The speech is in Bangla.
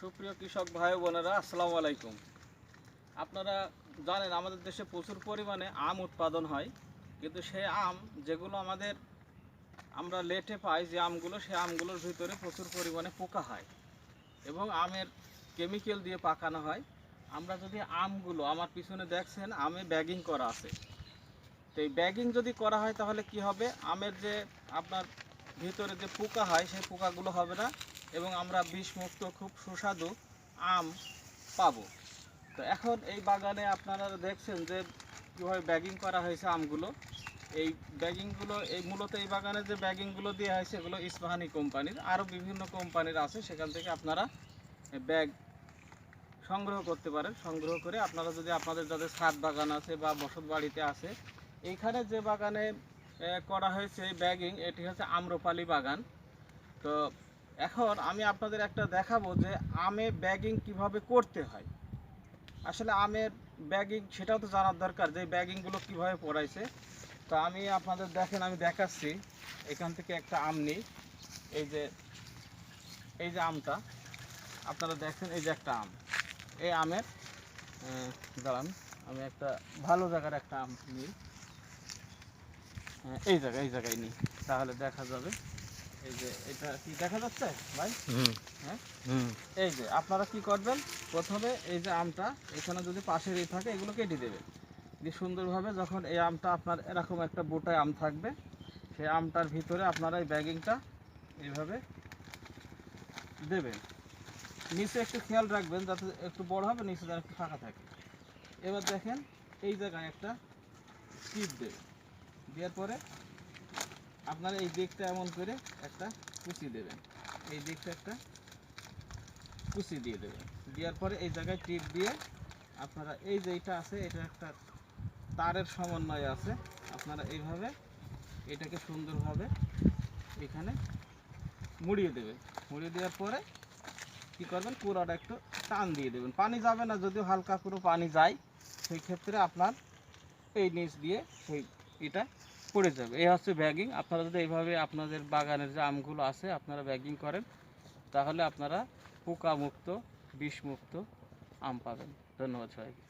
সুপ্রিয় কৃষক ভাই বোনেরা, আসসালামু আলাইকুম। আপনারা জানেন, আমাদের দেশে প্রচুর পরিমাণে আম উৎপাদন হয়, কিন্তু সেই আম যেগুলো আমাদের আমরা লেটে পাই, যে আমগুলো সেই আমগুলোর ভিতরে প্রচুর পরিমাণে পোকা হয় এবং আমের কেমিক্যাল দিয়ে পাকানো হয়। আমরা যদি আমগুলো, আমার পিছনে দেখছেন, আমে ব্যাগিং করা আছে। তো এই ব্যাগিং যদি করা হয়, তাহলে কি হবে? আমের যে আপনার ভিতরে যে পোকা হয়, সেই পোকাগুলো হবে না। এবং আমরা বিষমুক্ত, খুব সুস্বাদু আম পাবো। তো এখন এই বাগানে আপনারা দেখছেন যে কীভাবে ব্যাগিং করা হয়েছে আমগুলো। এই ব্যাগিংগুলো এই মূলত এই বাগানে যে ব্যাগিংগুলো দেওয়া হয়েছে, এগুলো ইস্পাহানি কোম্পানির। আরও বিভিন্ন কোম্পানির আছে, সেখান থেকে আপনারা ব্যাগ সংগ্রহ করতে পারেন। সংগ্রহ করে আপনারা যদি আপনাদের যাদের ছাদ বাগান আছে বা বসত বাড়িতে আছে, এইখানে যে বাগানে করা হয়েছে ব্যাগিং এটি হচ্ছে আম্রপালি বাগান। তো এখন আমি আপনাদের একটা দেখাবো যে আমে ব্যাগিং কীভাবে করতে হয়। আসলে আমের ব্যাগিং সেটাও তো জানার দরকার যে ব্যাগিংগুলো কীভাবে পড়াইছে। তো আমি আপনাদের দেখেন, আমি দেখাচ্ছি। এখান থেকে একটা আম নিই। এই যে এই যে আমটা, আপনারা দেখেন, এই যে একটা আম। এই আমের দাঁড়ান, আমি একটা ভালো জায়গার একটা আম নিই। এই জায়গায় এই জায়গায় নিই, তাহলে দেখা যাবে। এই যে এটা কি দেখা যাচ্ছে ভাই? হ্যাঁ? এই যে আপনারা কি করবেন? প্রথমে এই যে আমটা এখানে যদি পাশে এই থাকে এগুলো কেটে দেবেন। দিয়ে সুন্দরভাবে যখন এই আমটা আপনার এরকম একটা বোটায় আম থাকবে সেই আমটার ভিতরে আপনারা এই ব্যাগিংটা এইভাবে দেবেন। নিচে একটু খেয়াল রাখবেন যাতে একটু বড় হবে নিচে যেন একটু ফাঁকা থাকে। এবার দেখেন এই জায়গায় একটা টিপ দেবেন দেওয়ার পরে আপনারা এই দিকটা এমন করে একটা কুচি দেবেন। এই দিকটা একটা কুচি দিয়ে দেবেন। দেওয়ার পরে এই জায়গায় টিপ দিয়ে আপনারা এই যে এটা আছে, এটা একটা তারের সমন্বয় আছে। আপনারা এইভাবে এটাকে সুন্দরভাবে এখানে মুড়িয়ে দেবেন। মুড়িয়ে দেওয়ার পরে কি করবেন, পুরোটা একটু টান দিয়ে দেবেন। পানি যাবে না, যদিও হালকা করে পানি যায়, সেই ক্ষেত্রে আপনার এই নিচ দিয়ে সেই এটা পড়ে যাবে। এই হচ্ছে ব্যাগিং আপনারা যদি এইভাবে আপনাদের বাগানের যে আমগুলো আছে, আপনারা ব্যাগিং করেন, তাহলে আপনারা পোকামুক্ত, বিষমুক্ত আম পাবেন। ধন্যবাদ সবাইকে।